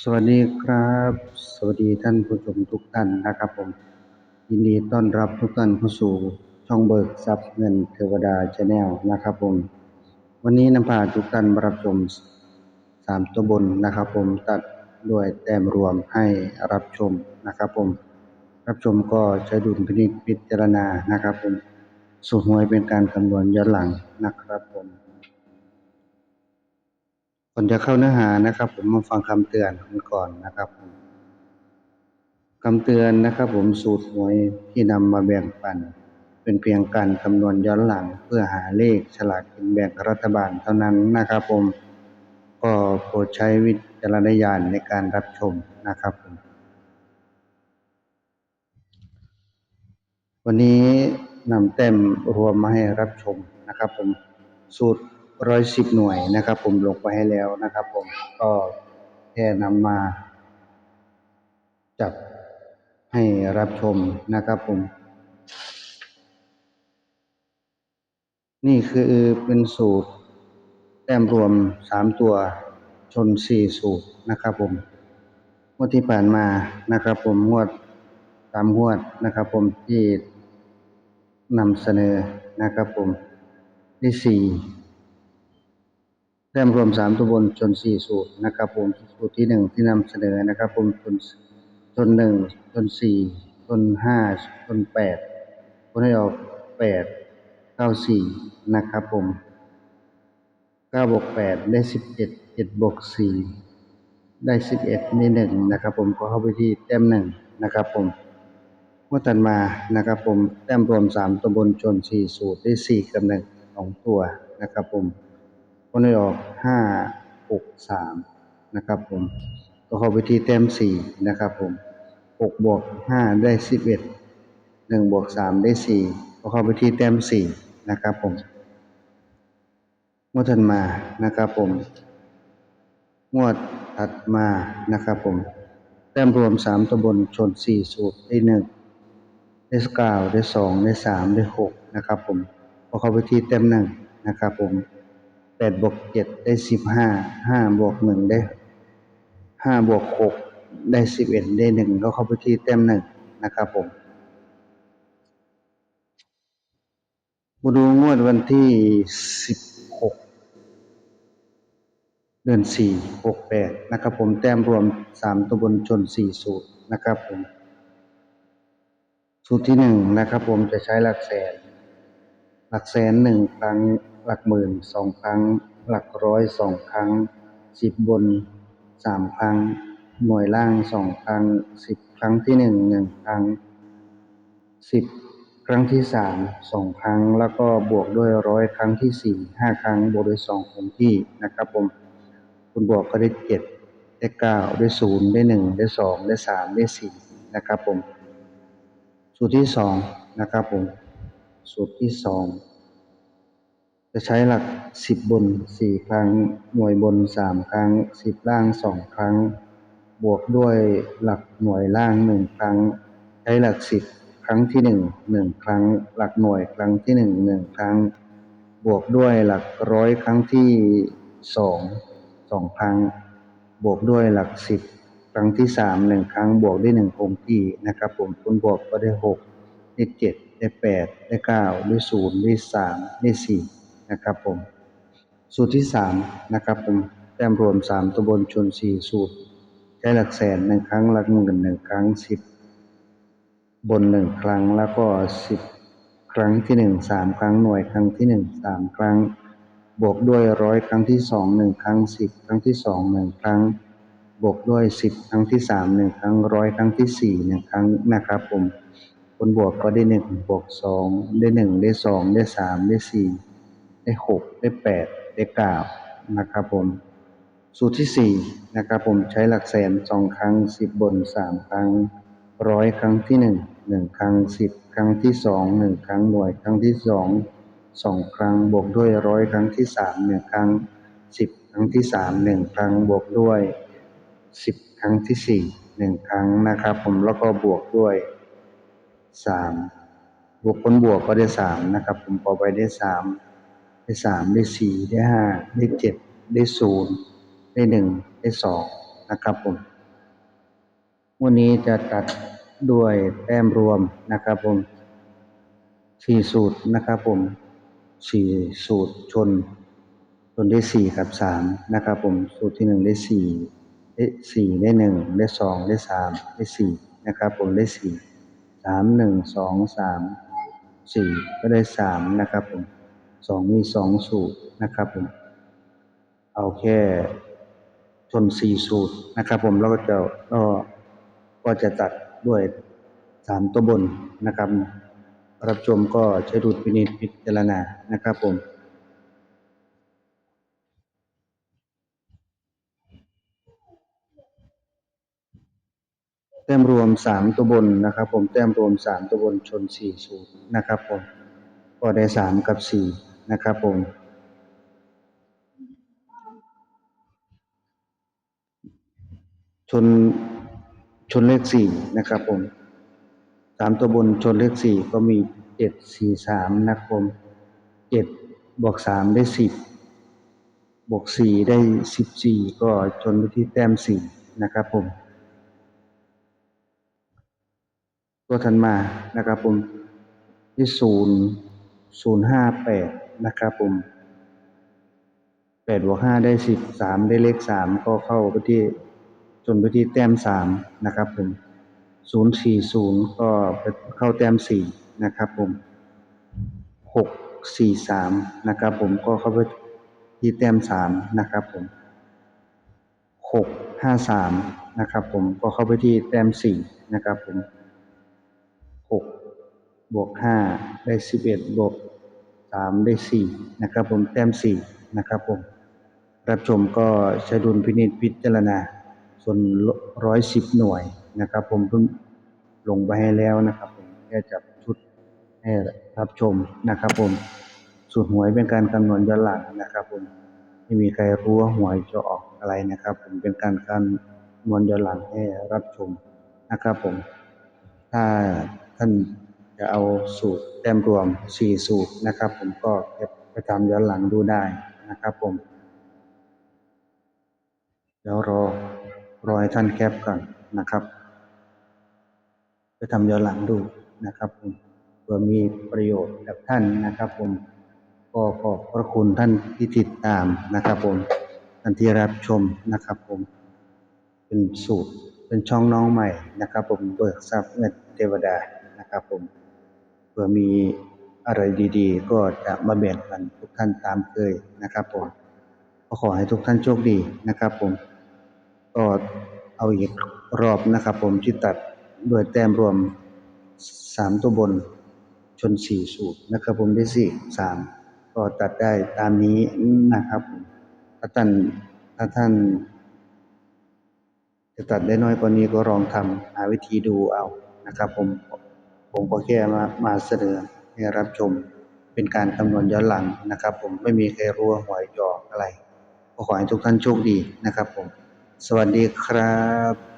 สวัสดีครับ สวัสดีท่านผู้ชมทุกท่านนะครับผม ยินดีต้อนรับทุกท่านเข้าสู่ช่องเบิกทรัพย์เงินเทวดาชาแนลนะครับผม วันนี้นำพาทุกท่านมารับชมสามตัวบนนะครับผมตัดด้วยแต้มรวมให้รับชมนะครับผม รับชมก็ใช้ดุลพินิจพิจารณานะครับผม สูตรหวยเป็นการคำนวณย้อนหลังนะครับผม ก่อนจะเข้าเนื้อหานะครับ ผมมาฟังคำเตือนกันก่อนนะครับผมคำเตือนนะครับ ผมสูตรหวยที่นำมาแบ่งปัน เป็นเพียงการคำนวณย้อนหลังเพื่อหาเลขฉลากกินแบ่งรัฐบาลเท่านั้นนะครับ ผมก็โปรดใช้วิจารณญาณในการรับชมนะครับผมวันนี้นำแต้มรวมมาให้รับชมนะครับ ผมสูตร ร้อยสิบหน่วยนะครับ ผมลงไปให้แล้วนะครับ ผมก็แค่นำมา จับให้รับชมนะครับ ผม นี่คือเป็นสูตร แต้มรวมสามตัวชนสี่สูตรนะครับ ผมงวดที่ผ่านมานะครับ ผมงวดตามงวดนะครับ ผมที่นำเสนอนะครับ ผมที่สี่ แต้มรวมสามตัวบนชนสี่สูตรนะครับผมสูตรที่หนึ่งที่นำเสนอนะครับผมชนชนหนึ่งชนสี่ชนห้าชนแปดผลให้ออกแปดเก้าสี่นะครับผมเก้าบวกแปดได้สิบเจ็ดเจ็ดบวกสี่ได้สิบเอ็ดในหนึ่งนะครับผมก็เข้าไปที่แต้มหนึ่งนะครับผมเมื่อตัดมานะครับผมแต้มรวมสามตัวบนชนสี่สูตรได้สี่กับหนึ่งสองตัวนะครับผม ผลให้ออกห้าหกสามนะครับผมก็เข้าไปที่แต้มสี่นะครับผมหกบวกห้าได้สิบเอ็ดหนึ่งบวกสามได้สี่ก็เข้าไปที่แต้มสี่นะครับผมงวดถัดมานะครับผมงวดถัดมานะครับผมแต้มรวมสามตัวบนชนสี่สูตรได้หนึ่งได้เก้าได้สองได้สามได้หกนะครับผมพอเข้าไปที่แต้มหนึ่งนะครับผม ดบวกเจ็ดได้สิบห้าห้าบวกหนึ่งได้ห้าบวกหกได้สิบเอ็ดได้หนึ่งก็เข้าไปที่แต้มหนึ่งนะครับผมมาดูงวดวันที่สิบหกเดือนสี่หกแปดนะครับผมแต้มรวมสามตัวบนชนสี่สูตรนะครับผมสูตรที่หนึ่งนะครับผมจะใช้หลักแสน หลักแสนหนึ่งครั้ง หลักหมื่นสองครั้ง หลักร้อยสองครั้ง สิบบนสามครั้ง หน่วยล่างสองครั้ง สิบครั้งที่หนึ่งหนึ่งครั้ง สิบครั้งที่สามสองครั้ง แล้วก็บวกด้วยร้อยครั้งที่สี่ห้าครั้ง บวกด้วยสองคงที่นะครับผม คุณบวกก็ได้เจ็ดได้เก้าได้ศูนย์ได้หนึ่งได้สองได้สามได้สี่นะครับผม สูตรที่สองนะครับผม สูตรที่สอง จะใช้หลักสิบบนสี่ครั้ง หน่วยบนสามครั้ง สิบล่างสองครั้ง บวกด้วยหลักหน่วยล่างหนึ่งครั้ง ใช้หลักสิบครั้งที่หนึ่งหนึ่งครั้ง หลักหน่วยครั้งที่หนึ่งหนึ่งครั้ง บวกด้วยหลักร้อยครั้งที่สองสองครั้ง บวกด้วยหลักสิบครั้งที่สามหนึ่งครั้ง บวกด้วยหนึ่งคงที่นะครับ ผมคุณบวกก็ได้หกได้เจ็ดได้แปดได้เก้าได้ศูนย์ได้สามได้สี่ นะครับผม สูตรที่สามนะครับผมแต้มรวมสามตัวบนชนสี่สูตรใช้หลักแสนหนึ่งครั้งหลักหมื่นหนึ่งครั้งสิบบนหนึ่งครั้งแล้วก็สิบครั้งที่หนึ่งสามครั้งหน่วยครั้งที่หนึ่งสามครั้ง บวกด้วยร้อยครั้งที่สองหนึ่งครั้งสิบครั้งที่สองหนึ่งครั้ง บวกด้วยสิบครั้งที่สามหนึ่งครั้งร้อยครั้งที่สี่หนึ่งครั้งนะครับผมคนบวกก็ได้หนึ่งบวกสองได้หนึ่งได้สองได้สามได้สี่ ได้หกได้แปดได้เก้านะครับผม สูตรที่สี่นะครับผมใช้หลักแสนสองครั้งสิบบนสามครั้งร้อยครั้งที่หนึ่งหนึ่งครั้งสิบครั้งที่สองหนึ่งครั้งหน่วยครั้งที่สองสองครั้งบวกด้วยร้อยครั้งที่สามหนึ่งครั้งสิบครั้งที่สามหนึ่งครั้งบวกด้วยสิบครั้งที่สี่หนึ่งครั้งนะครับผมแล้วก็บวกด้วยสามบวกผลบวกก็ได้สามนะครับผมพอไปได้สาม ได้สามได้สี่ได้ห้าได้เจ็ดได้ศูนย์ได้หนึ่งได้สองนะครับผมวันนี้จะตัดด้วยแต้มรวมนะครับผมสี่สูตรนะครับผมสี่สูตรชนชนได้สี่กับสามนะครับผมสูตรที่หนึ่งได้สี่ได้สี่ได้หนึ่งได้สองได้สามได้สี่นะครับผมได้สี่สามหนึ่งสองสามสี่ก็ได้สามนะครับผม สองมีสองสูตรนะครับผมเอาแค่ชนสี่สูตรนะครับ ผมแล้วก็จะก็ก็จะตัดด้วยสามตัวบนนะครับ รับชมก็ใช้ดุลพินิจพิจารณานะครับผมแต้มรวมสามตัวบนนะครับ ผมแต้มรวมสามตัวบนชนสี่สูตรนะครับผมก็ได้สามกับสี่ นะครับผมชนชนเลขสี่นะครับผมสามตัวบนชนเลขสี่ก็มีเจ็ดสี่สามนะครับผมเจ็ดบวกสามได้สิบบวกสี่ได้สิบสี่ก็ชนไปที่แต้มสี่นะครับผม ตัวถัดมานะครับผมที่ศูนย์ศูนย์ห้าแปด นะครับผมแปดบวกห้าได้สิบสามได้เลขสามก็เข้าไปที่จนไปที่แต้มสามนะครับผมศูนย์สี่ศูนย์ก็ไปเข้าแต้มสี่นะครับผมหกสี่สามนะครับผมก็เข้าไปที่แต้มสามนะครับผมหกห้าสามนะครับผมก็เข้าไปที่แต้มสี่นะครับผมหกบวกห้าได้สิบเอ็ดบวก สามได้สี่นะครับผมแต้มสี่นะครับผมรับชมก็ใช้ดุลพินิจพิจารณา ส่วนร้อยสิบหน่วยนะครับผมเพิ่งลงไปให้แล้วนะครับผมแค่จับชุดให้รับชมนะครับผมสูตรหวยเป็นการคำนวณย้อนหลังนะครับผมไม่มีใครรู้ว่าหวยจะออกอะไรนะครับผมเป็นการคำนวณย้อนหลังให้รับชมนะครับผมถ้าท่าน จะเอาสูตรแต้มรวม 4 สูตรนะครับ ผมก็เก็บไปทำย้อนหลังดูได้นะครับผมเดี๋ยวรอรอให้ท่านแคปก่อนนะครับไปทำย้อนหลังดูนะครับผมเพื่อมีประโยชน์กับท่านนะครับ ผมก็ขอบพระคุณท่านที่ติดตามนะครับ ผมท่านที่รับชมนะครับ ผมเป็นสูตรเป็นช่องน้องใหม่นะครับ ผมเบิกทรัพย์เงินเทวดานะครับผม เพื่อมีอะไรดีๆ ก็จะมาแบ่งปันทุกท่านตามเคยนะครับผมก็ขอให้ทุกท่านโชคดีนะครับผมก็เอาอีกรอบนะครับผมที่ตัดด้วยแต้มรวมสามตัวบนชนสี่สูตรนะครับผมได้สี่สามก็ตัดได้ตามนี้นะครับผมถ้าท่านถ้าท่านจะตัดได้น้อยกว่านี้ก็ลองทำหาวิธีดูเอานะครับผม ผมก็แค่มามาเสนอให้รับชมเป็นการคำนวณย้อนหลังนะครับ ผมไม่มีใครรู้ว่าหวยหออกอะไร ขอให้ทุกท่านโชคดีนะครับผม สวัสดีครับ